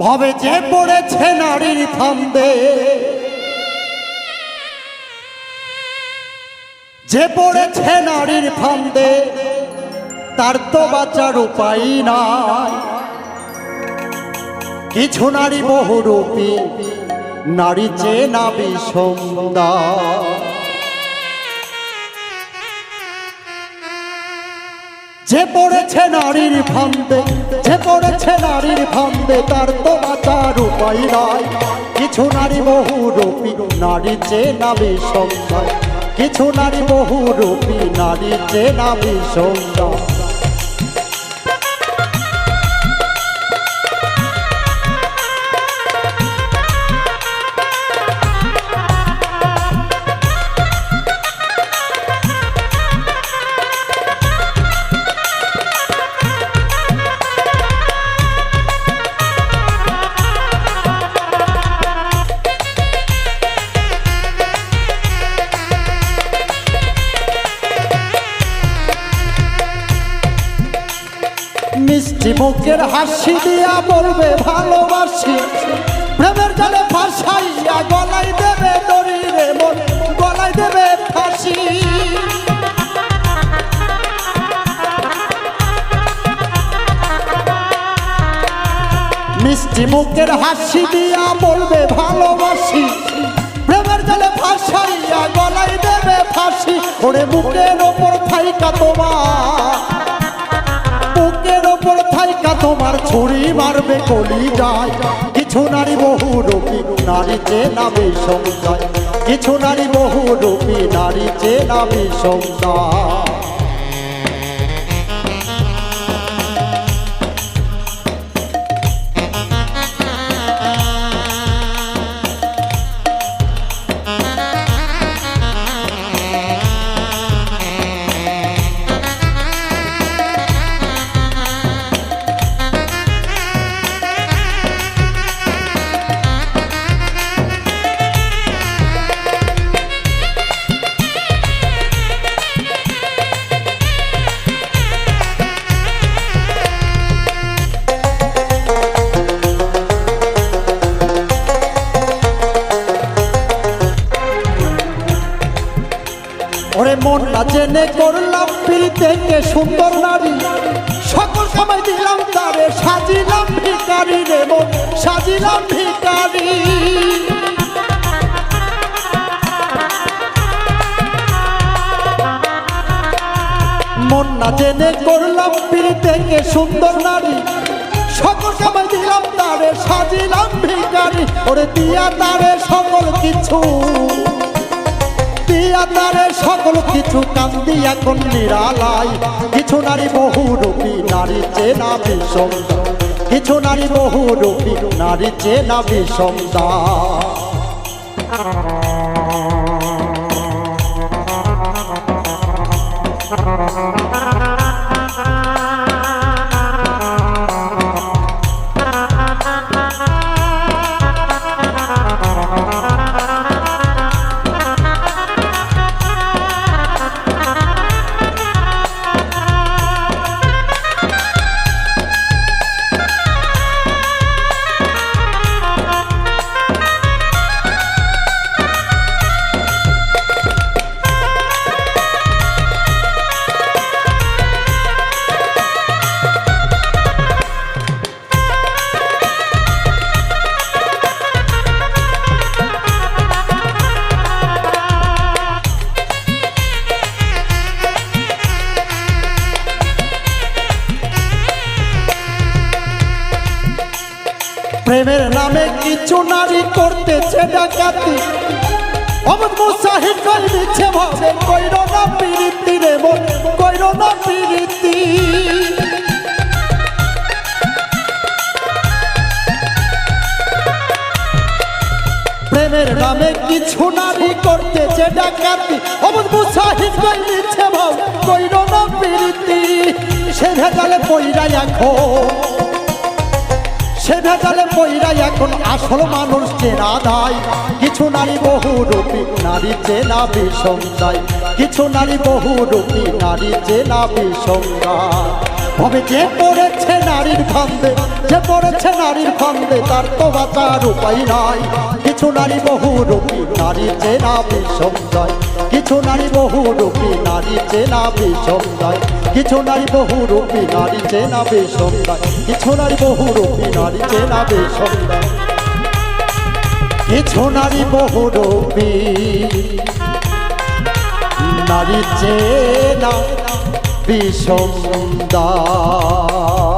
ভবে যে পড়েছে নারীর ফান্দে যে পড়েছে নারীর ফান্দে তার তো বাঁচার উপায় নাই। কিছু নারী বহুরূপী, নারী চেনা বিষন্দর যে পড়েছে নারীর ফান্দে যে পড়েছে নারীর ফান্দে তার তো বাঁচার উপায় নাই। কিছু নারী বহু বহুরূপী, নারী যে নামে সন্ধ্যায় কিছু নারী বহু বহুরূপী, নারী যে নামে বিষন্দর মিষ্টি মুখের হাসি দিয়া বলবে ভালোবাসি। প্রেমের জালে ফাঁসাইয়া গলায় দেবে দড়ি রে মন দেবে ফাঁসি। মিষ্টি মুখের হাসি দিয়া বলবে ভালোবাসি। প্রেমের জালে ফাঁসাইয়া গলায় দেবে ফাঁসি। ওরে বুকের ওপর থাইকা তোমার। ওপর তোমার ছুরি মারবে কলি যায় কিছু নারী বহু রূপী, নারী যে নামে সংসায় কিছু নারী বহু রূপী, নারী যে নামে সংসার ওরে মন না জেনে করলাম পিড়িতে কে সুন্দর নারী। সকল সময় দিলাম তারে, সাজিলাম ভিকারি রে মন, সাজিলাম ভিকারি মন না জেনে করলাম পিড়িতে কে সুন্দর নারী। সকল সময় দিলাম তারে, সাজিলাম ভিকারি ওরে দিয়া তারে সকল কিছু। দিয়া সকল কিছু কান্দি এখন নিরালাই কিছু নারী বহু রূপী, নারী চেনা বিষম। কিছু নারী বহু রূপী, নারী চেনা বিষম প্রেমের নামে কিছু নারী করতেছে ডাকাতি। অমন মুসাহিদ করে দিচ্ছে ভাবে কইর না পিরিতি রে মন, কইর না পিরিতি। প্রেমের নামে কিছু নারী করতেছে ডাকাতি। অমন মুসাহিদ করে দিচ্ছে ভাব কইর না পিরিতি। সে ভেজালে পইরা এখন সে ভেজালে পইরা এখন আসল মানুষ চেনা দায়। কিছু নারী বহু রূপী, নারী চেনা বিষম দায় কিছু নারী বহু রূপী, নারী চেনা বিষম দায় তবে যে পড়েছে নারীর ফান্দে যে পড়েছে নারীর ফান্দে তার তো বাঁচার উপায় নাই। কিছু নারী বহু রূপী, নারী চেনা বিষম যায় কিছু নারী বহু রূপী, নারী চেনা বিষম যায় কিছু নারী বহু রূপী নারী চেনা বেসন্দায় কিছু নারী বহু রূপী নারী চেনা বেসন্দায় কিছু নারী বহু রূপী নারী চেনা বিষম যায়